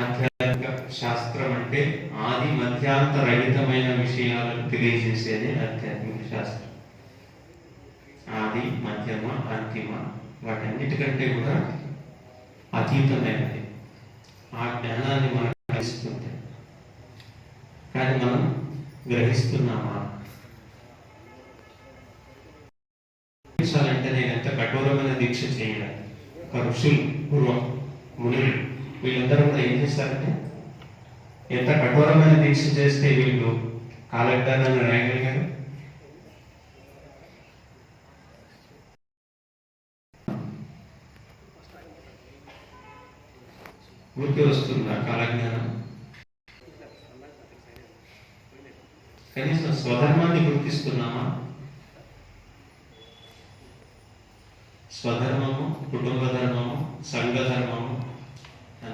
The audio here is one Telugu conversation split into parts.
ఆధ్యాత్మిక శాస్త్రం అంటే ఆది మధ్యాంత రహితమైన విషయాలను తెలియజేసేది ఆధ్యాత్మిక శాస్త్రం. ఆది మధ్యమ అంతిమ వాటన్నిటికంటే కూడా అతీతమైనది. ఆ జ్ఞానాన్ని మనం గ్రహిస్తుంది కానీ మనం గ్రహిస్తున్నామా? అంటే నేను ఎంత కఠోరమైన దీక్ష చేయాలి. ఒక ఋషులు పూర్వం మునులు వీళ్ళందరూ కూడా ఏం చేశారంటే ఎంత కఠోరమైన దీక్ష చేస్తే వీళ్ళు కాలజ్ఞానాన్ని రాయగలిగారు ఊరికే వస్తుందా కాలజ్ఞానం. కనీసం స్వధర్మాన్ని గుర్తిస్తున్నామా? స్వధర్మము కుటుంబ ధర్మము సంఘ ధర్మము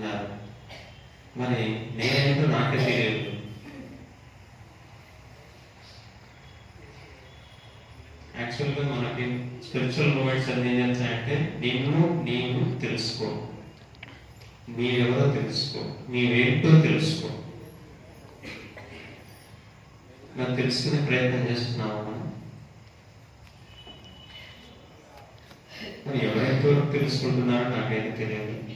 అన్నారు. మరి నేనేంటో నాకే తెలియదు? యాక్చువల్గా మనకి స్పిరిచువల్ మూమెంట్స్ అన్ని ఏం చేస్తాయంటే నిన్ను నేను తెలుసుకో. నీవెవరో తెలుసుకో. నీవేంటో తెలుసుకో. నాకు తెలుసుకునే ప్రయత్నం చేస్తున్నావు మనం? మరి ఎవరైతే తెలుసుకుంటున్నారో నాకైతే తెలియదు.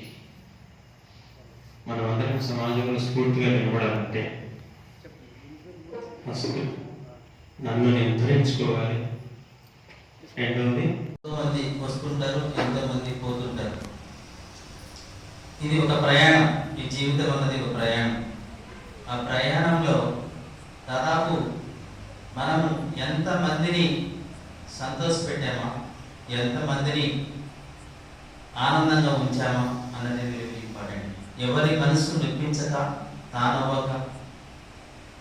మనం అందరం సమాజంలో స్ఫూర్తిగా నిలబడాలంటే అసలు నన్ను నేను ధరించుకోవాలి రెండవది మంది వస్తుంటారు ఎంతో మంది పోతుంటారు. ఇది ఒక ప్రయాణం. ఈ జీవితం అన్నది ఒక ప్రయాణం. ఆ ప్రయాణంలో దాదాపు మనము ఎంత మందిని సంతోషపెట్టామా? ఎంతమందిని ఆనందంగా ఉంచామా? అన్నది ఎవరి మనసు మెప్పించక తానవ్వక.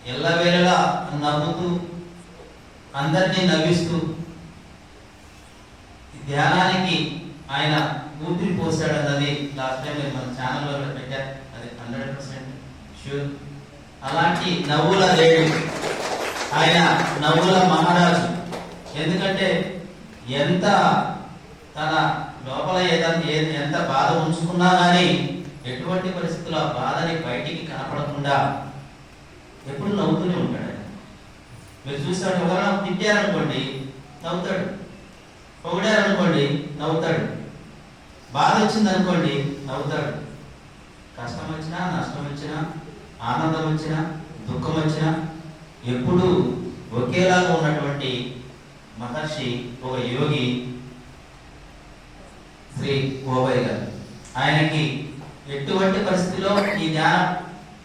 ఎల్లవేళలా నవ్వుతూ అందరినీ నవ్విస్తూ ధ్యానానికి ఆయన ఊపిరి పోసాడు అన్నది లాస్ట్ టైం నేను మన ఛానల్లో పెట్టారు అది హండ్రెడ్ పర్సెంట్ షూర్ అలాంటి నవ్వుల దేవుడు ఆయన నవ్వుల మహారాజు. ఎందుకంటే ఎంత తన లోపల ఏదైనా ఎంత బాధ ఉంచుకున్నా కానీ ఎటువంటి పరిస్థితుల్లో ఆ బాధని బయటికి కనపడకుండా ఎప్పుడు నవ్వుతూనే ఉంటాడు ఆయన. మీరు చూస్తాడు ఎవరైనా తిట్టారనుకోండి నవ్వుతాడు. పొగిడారనుకోండి నవ్వుతాడు. బాధ వచ్చింది అనుకోండి నవ్వుతాడు. కష్టం వచ్చినా నష్టం వచ్చినా ఆనందం వచ్చినా దుఃఖం వచ్చినా ఎప్పుడూ ఒకేలాగా ఉన్నటువంటి మహర్షి ఒక యోగి శ్రీ గోబయ్య గారు. ఆయనకి ఎటువంటి పరిస్థితిలో ఈ ధ్యాన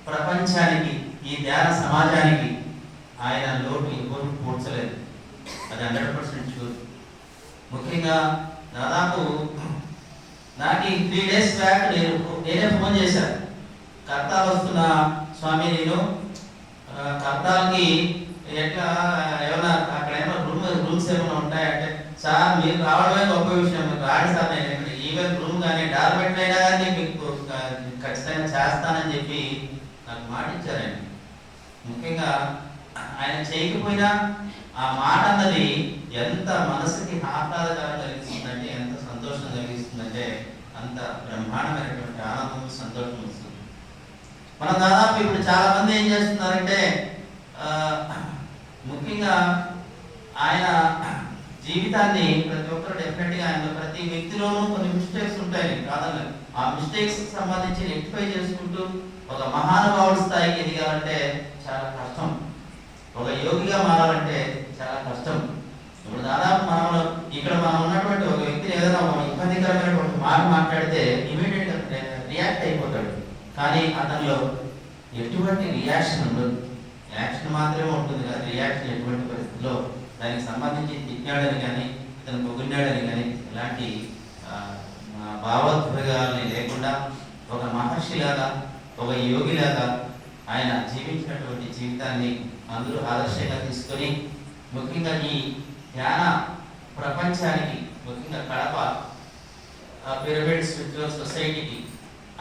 ప్రపంచానికి ఈ ధ్యాన సమాజానికి ఆయన లోటు ఇంకోటి పూడ్చలేదు. అది హండ్రెడ్ పర్సెంట్ షూర్ ముఖ్యంగా దాదాపు నాకు త్రీ డేస్ బ్యాక్ నేను నేనే ఫోన్ చేశాను కర్తా వస్తున్న స్వామి నేను కర్తాలకి ఎట్లా ఏమైనా అక్కడ ఏమైనా రూమ్ రూమ్స్ ఏమైనా ఉంటాయంటే సార్ మీరు రావడమే గొప్ప విషయం మీరు రాండి సార్ నేను ఈవెన్ రూమ్ కానీ డార్మెంట్ అయినా కానీ మీకు ఖచ్చితంగా చేస్తానని చెప్పి నాకు మాట ఇచ్చారండి ముఖ్యంగా ఆయన చేయకపోయినా ఆ మాట అన్నది ఎంత మనసుకి ఆహ్లాదకరం కలిగిస్తుందంటే ఎంత సంతోషం కలిగిస్తుందంటే అంత బ్రహ్మాండమైనటువంటి ఆనందం సంతోషం వస్తుంది. మనం దాదాపు ఇప్పుడు చాలా మంది ఏం చేస్తున్నారంటే ఆ, ముఖ్యంగా ఆయన జీవితాన్ని ప్రతి ఒక్కరు డెఫినెట్గా ఆయన ప్రతి వ్యక్తిలోనూ కొన్ని మిస్టేక్స్ ఉంటాయి కాదని ఆ మిస్టేక్స్ సంబంధించి రెక్టిఫై చేసుకుంటూ ఒక మహానుభావుడి స్థాయికి ఎదిగాలంటే చాలా కష్టం. ఒక యోగిగా మారాలంటే చాలా కష్టం. ఇప్పుడు దాదాపు మనం ఇక్కడ మనం ఉన్నటువంటి ఒక వ్యక్తిని ఏదైనా ఒక ఇబ్బందికరమైనటువంటి మాట మాట్లాడితే ఇమీడియట్ రియాక్ట్ అయిపోతాడు. కానీ అతనిలో ఎటువంటి రియాక్షన్ ఉండదు. యాక్షన్ మాత్రమే ఉంటుంది కదా. రియాక్షన్ ఎటువంటి పరిస్థితిలో? దానికి సంబంధించి తిట్టాడని కానీ అతను పొగిడాడని కానీ ఇలాంటి భావోద్వేగాలని లేకుండా ఒక మహర్షిలాగా ఒక యోగిలాగా ఆయన జీవించినటువంటి జీవితాన్ని అందరూ ఆదర్శంగా తీసుకొని ముఖ్యంగా ఈ ధ్యాన ప్రపంచానికి ముఖ్యంగా కడప పిరమిడ్ స్పిరిచువల్ సొసైటీకి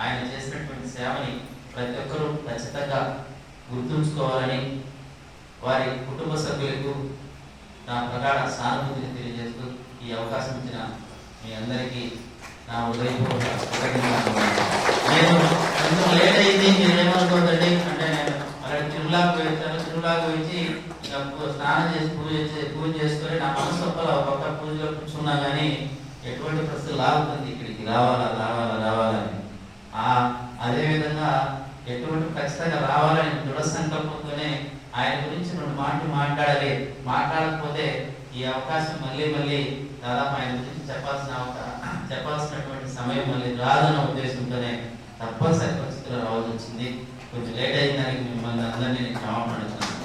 ఆయన చేసినటువంటి సేవని ప్రతి ఒక్కరూ ఖచ్చితంగా గుర్తుంచుకోవాలని వారి కుటుంబ సభ్యులకు నా ప్రగాఢ సానుభూతిని తెలియజేస్తూ ఈ అవకాశం ఇచ్చిన మీ అందరికీ నా హృదయపూర్వక నేను కొంచెం లేట్ అయింది మీరు అంటే నేను అక్కడ తిరుమలకు పోయించాను తిరుమలకు పోయించి స్నానం చేసి పూజ చేసి పూజ చేసుకొని నా మనసు ఒక పక్క పూజలో కూర్చున్నా కానీ ఎటువంటి పరిస్థితి లాగుతుంది. ఇక్కడికి రావాలా రావాలా రావాలని ఆ అదే ఎటువంటి ఖచ్చితంగా రావాలని దృఢ సంకల్పంతోనే ఆయన గురించి రెండు మాటలు మాట్లాడాలి. మాట్లాడకపోతే ఈ అవకాశం మళ్ళీ మళ్ళీ దాదాపు ఆయన గురించి చెప్పాల్సిన అవకా- చెప్పాల్సినటువంటి సమయం మళ్ళీ రాదన్న ఉద్దేశంతోనే తప్పనిసరి పరిస్థితుల్లో రావాల్సి వచ్చింది కొంచెం లేట్ అయిన దానికి మిమ్మల్ని అందరినీ నేను క్షమాపణ అడుగుతున్నాను.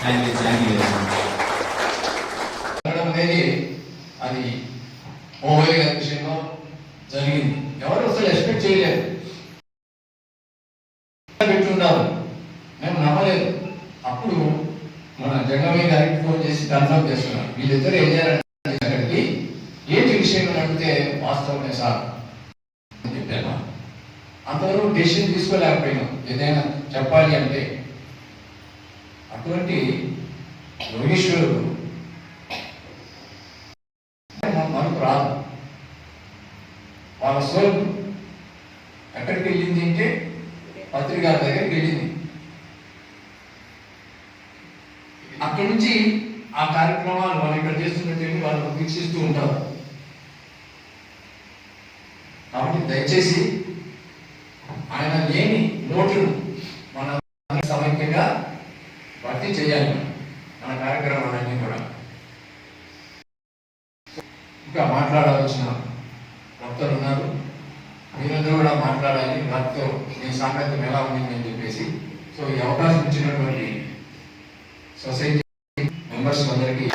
థ్యాంక్ యూ థ్యాంక్ యూ అనేది అది మొబైల్ గారి విషయంలో జరిగింది. ఎవరు అసలు ఎక్స్పెక్ట్ చేయలేదు. పెట్టున్నారు మేము నమ్మలేదు. అప్పుడు మన జగన్మీ గారికి ఫోన్ చేసి కన్ఫర్మ్ చేస్తున్నాం వీళ్ళిద్దరు ఏం చేయాలంటే విషయం వాస్తవమే సార్ అని చెప్పాను. అంతవరకు డెసిషన్ తీసుకోలేకపోయినాం. ఏదైనా చెప్పాలి అంటే అటువంటి యోగేశ్వరుడు మనకు రాదు. వాళ్ళ సోల్ ఎక్కడికి వెళ్ళింది అంటే పత్రికా దగ్గరికి వెళ్ళింది. అక్కడి నుంచి ఆ కార్యక్రమాలు వాళ్ళు ఇక్కడ చేస్తున్నట్టు వాళ్ళు వీక్షిస్తూ ఉంటారు. దయచేసి ఆయన లేని లోటును మన సమైక్యంగా భర్తీ చేయాలి మన కార్యక్రమాలన్నీ కూడా. ఇంకా మాట్లాడాల్సిన భక్తులు ఉన్నారు. మీరందరూ కూడా మాట్లాడాలి. వారితో మీ సాంగత్యం ఎలా ఉంది అని చెప్పేసి. సో ఈ అవకాశం ఇచ్చినటువంటి సొసైటీ మెంబర్స్ అందరికీ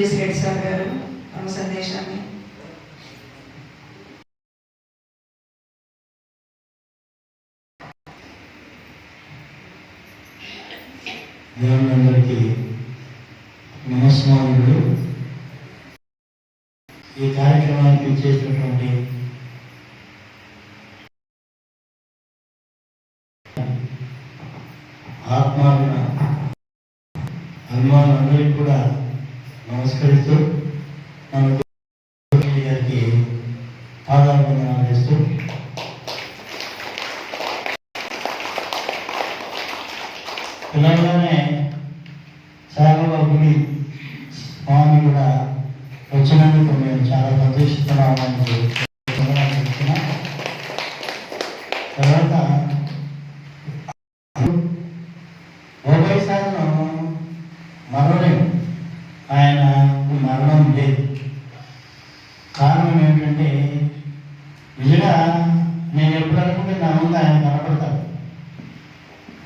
రెడ్డి సార్ గారు తమ సందేశాన్ని. దేవునందరికీ నమస్కారములు. ఈ కార్యక్రమానికి చేసినటువంటి ఆత్మాభిన అభిమానులందరికీ కూడా నమస్కరిస్తూ మన గారికి పాదాభివందనాలు చేస్తూ పిల్లల్లోనే సాయిబాబుని స్వామి కూడా వచ్చినందుకు మేము చాలా సంతోషిస్తున్నామని చెప్తున్నా తర్వాత ఓబై సార్ను మరణం ఆయన మరణం లేదు కారణం ఏంటంటే నిజంగా నేను ఎప్పుడు అనుకుంటే నా ముందు ఆయన కనపడతాడు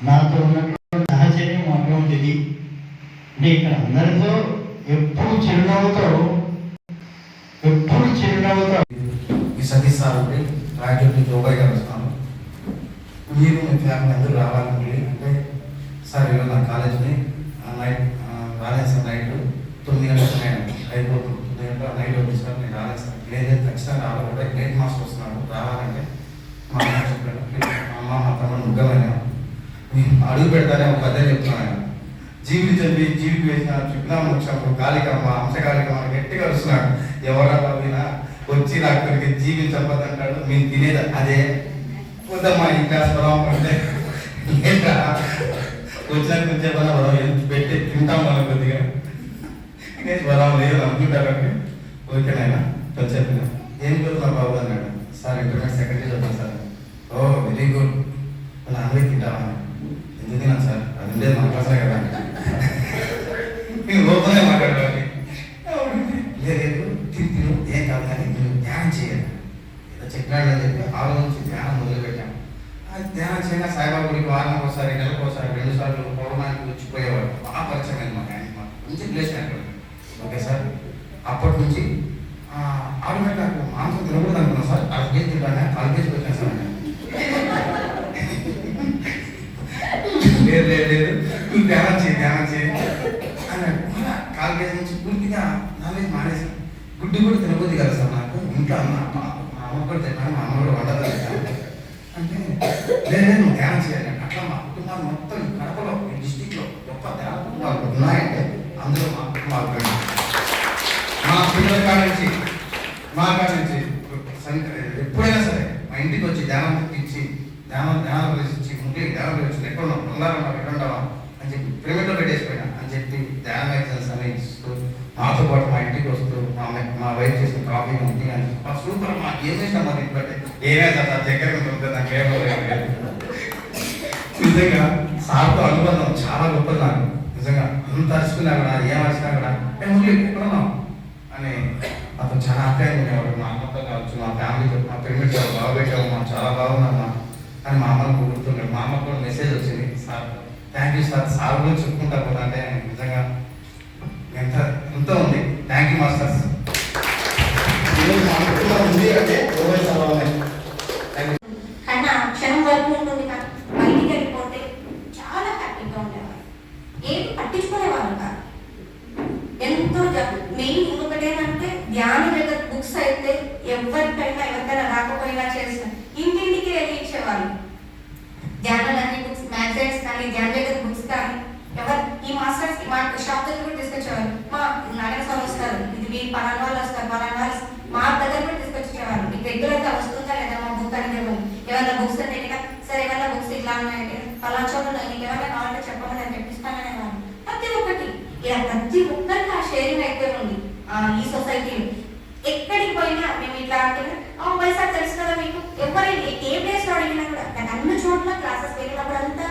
నాతో ఉన్నటువంటి సహచర్యం అటువంటిది అంటే ఇక్కడ అందరితో ఎప్పుడు చిరునవ్వుతో ఎప్పుడు చిరునవ్వుతో ఈ సతీష్ సార్ అండి రాయచూరు నుంచి ఓబాయ్ గారు వస్తాను. మీరు మీ ఫ్యామిలీ అందరూ రావాలండి. అంటే సార్ ఈరోజు నా కాలేజ్ని నైట్ రాలేదు నైట్ తొమ్మిది గంటలకు నేను అయిపోతుంది. తొమ్మిది గంటల నైట్ వచ్చి సార్ నేను రాలేదు సార్. లేదంటే ఖచ్చితంగా రావాలంటే గ్రేట్ మాస్టర్ వస్తున్నాడు. రావాలంటే మా అమ్మ చెప్పాడు. అమ్మ మా తమ్ముడు ముగ్గమైన అడుగు పెడతానే ఒక అదే చెప్తున్నాను. ఆయన చదివి జీవికి వేసిన చెప్పినా వచ్చినప్పుడు కాళికమ్మ అంశకాళికమ్మ గట్టిగా వస్తున్నాడు ఎవరా బాబినా వచ్చి నాకు ఇక్కడికి జీవి చంపదంటాడు. మేము తినేది అదే. వద్దమ్మా ఇంకా స్వరం అంటే వచ్చిన కొంచెం వరం ఎంత పెట్టి తింటాం మనం కొద్దిగా. నేను లేదు అనుకుంటారండి ఓకేనాయన వచ్చేపిన ఏం చదువుతున్నా బాబు అన్నాడు. సార్ ఇంటర్నెట్ సెక్రటరీ చదువుతాను సార్. ఓ వెరీ గుడ్ మన అందరికి తింటామా ఎందుకు తిన్నాను సార్ అది లేదు మన కోసమే కదా నేను లోపలే మాట్లాడేవాడిని లేదు తిని తిను ఏం కాదు కానీ నేను ధ్యానం చేయాలి ఏదో చెప్పినాడు అని చెప్పి ఆ రోజు నుంచి ధ్యానం మొదలుపెట్టాను ఆ ధ్యానం చేయగా సాయిబాబా గుడికి వారం ఒకసారి నెలకు ఒకసారి రెండు సార్లు పౌర్ణానికి వచ్చిపోయేవాడు బాగా పరిచయం అయింది మాకు ఆయన మాకు మంచి ప్లేస్ అక్కడ ఓకే సార్ అప్పటి నుంచి నాకు మాంసం తినకూడదు అనుకున్నాను సార్ అరకేసి తింటానే? అరకేసి పెట్టాను సార్? లేదు లేదు లేదు. నువ్వు ధ్యానం చేయి ధ్యానం చేయి అన్నాడు. మళ్ళా కాలు కేజీ నుంచి పూర్తిగా నాలెడ్జ్ మానేసాను గుడ్డు కూడా తినబోద్ది కదా సార్ నాకు. ఇంకా అమ్మ మా అమ్మ కూడా తిన్నాను మా అమ్మ కూడా వండదు అంటే లేదు నువ్వు ధ్యానం చేయాలి అట్లా మా కుటుంబాలు మొత్తం కడపలో ఈ డిస్టిక్లో గొప్ప ధ్యాన కుటుంబాలు ఉన్నాయంటే అందులో మా కుటుంబాలు కూడా ఉన్నాయి. మా పిల్లల కాడ నుంచి మా కాడ నుంచి సం- ఎప్పుడైనా సరే మా ఇంటికి వచ్చి ధ్యానం ఇచ్చి ధ్యానం ధ్యానం ఇచ్చి ముగ్గురికి ధ్యానం వచ్చి ఎక్కడ ఎక్కడున్నావా అని చెప్పి పిరమిడ్లో పెట్టేసిపోయినా అని చెప్పి ధ్యానం మ్యాగజైన్స్ అని ఇస్తూ నాతో పాటు మా ఇంటికి వస్తూ మా మా వైఫ్ చేసిన కాఫీ ఉంది అని మా సూపర్ మా ఏం చేసినా మరి ఇంటి బట్టి నా దగ్గర ఉంటుంది నాకు నిజంగా సార్తో అనుబంధం చాలా గొప్పది నాకు. నిజంగా అంత అరుచుకున్నా కూడా ఏం అరిచినా కూడా నేను మురళి ఎక్కడ అని అతను చాలా ఆప్యాయంగా ఉండేవాడు. మా అమ్మతో కావచ్చు మా ఫ్యామిలీతో మా పిరమిడ్ బాగా పెట్టావు మా చాలా బాగున్నామా అని మా అమ్మకు పొగుడుతున్నాడు మా అమ్మకు కూడా మెసేజ్ వచ్చింది sir thank you sir sir కూడా చెప్పుకుంటా పోతా అంటే నిజంగా ఎంత ఎంతో ఉంది? థ్యాంక్ యూ మాస్టర్స్ ఉంది అంటే క్షణం వరకు ఉంటుంది బయటికి వెళ్ళిపోతే చాలా హ్యాపీగా ఉండేవారు. ఏది పట్టించుకునేవారు కాదు. ఎంతో మెయిన్ ఇంకొకటి ఏంటంటే ధ్యాన జగత్ బుక్స్ అయితే ఎవరికైనా ఎవరికైనా రాకపోయినా చేసిన ఇంటింటికి వెళ్ళి ఇచ్చేవాళ్ళు ధ్యానాలన్నీ బుక్స్ మ్యాగజైన్స్ కానీ ధ్యాన జగత్ బుక్స్ కానీ ఎవరు ఈ మాస్టర్స్ మా షాప్ దగ్గర కూడా తీసుకొచ్చేవారు. మా నారాయణ స్వామి వస్తారు. ఇది మీ పలానా వాళ్ళు వస్తారు. పలానా వాళ్ళు మా దగ్గర కూడా తీసుకొచ్చేవారు. మీకు రెగ్యులర్ వస్తుందా లేదా మా బుక్ అని ఏమైనా బుక్స్ అంటే ఇక సరే ఏమైనా బుక్స్ ఇట్లా ఉన్నాయంటే పలానా చోట నీకు ఏమైనా కావాలంటే చెప్పమని నేను తెప్పిస్తాననే ప్రతి ఒక్కటి. ఇలా ప్రతి ఒక్కరికి ఆ షేరింగ్ అయితే ఉంది. ఆ, ఈ సొసైటీలో ఎక్కడికి పోయినా మేము ఇట్లా ఆ వైసాగ్ తెలుసు కదా మీకు? ఎవరైనా ఏ ప్లేస్లో అడిగినా కూడా నాకు అన్ని చోట్ల క్లాసెస్ వెళ్ళినప్పుడు అంతా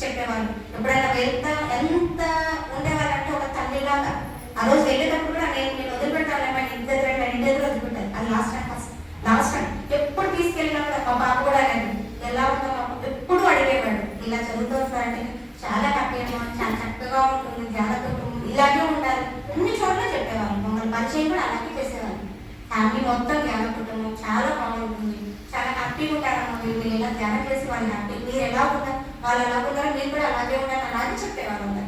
చెప్పేవాళ్ళు ఎప్పుడైనా వెళ్తా ఎంత ఆ రోజు వెళ్ళేటప్పుడు కూడా నేను నేను వదిలిపెట్టాలి మా ఇంటి దగ్గర మా ఇంటి దగ్గర వదిలిపెట్టాను అది last time first last time ఎప్పుడు తీసుకెళ్ళినా కూడా మా బాబు కూడా అనేది ఎలా ఉందో మా ఎప్పుడు అడిగేవాడు ఇలా చదువుతావు సార్ అంటే చాలా హ్యాపీ చాలా చక్కగా ఉంటుంది జాగ్రత్త ఇలాగే ఉండాలి అన్ని చోట్ల చెప్పేవాళ్ళు. మమ్మల్ని పరిచయం కూడా అలాగే చేసేవాళ్ళు. ఫ్యామిలీ మొత్తం ధ్యాన కుటుంబం చాలా బాగుంటుంది చాలా హ్యాపీగా ఉంటారమ్మా. మీరు మీరు ఇలా ధ్యానం చేసి వాళ్ళు హ్యాపీ మీరు ఎలా ఉన్నారు వాళ్ళు ఎలా ఉన్నారు మీరు కూడా అలాగే ఉండాలి అలాగే చెప్పేవాళ్ళు అందరు.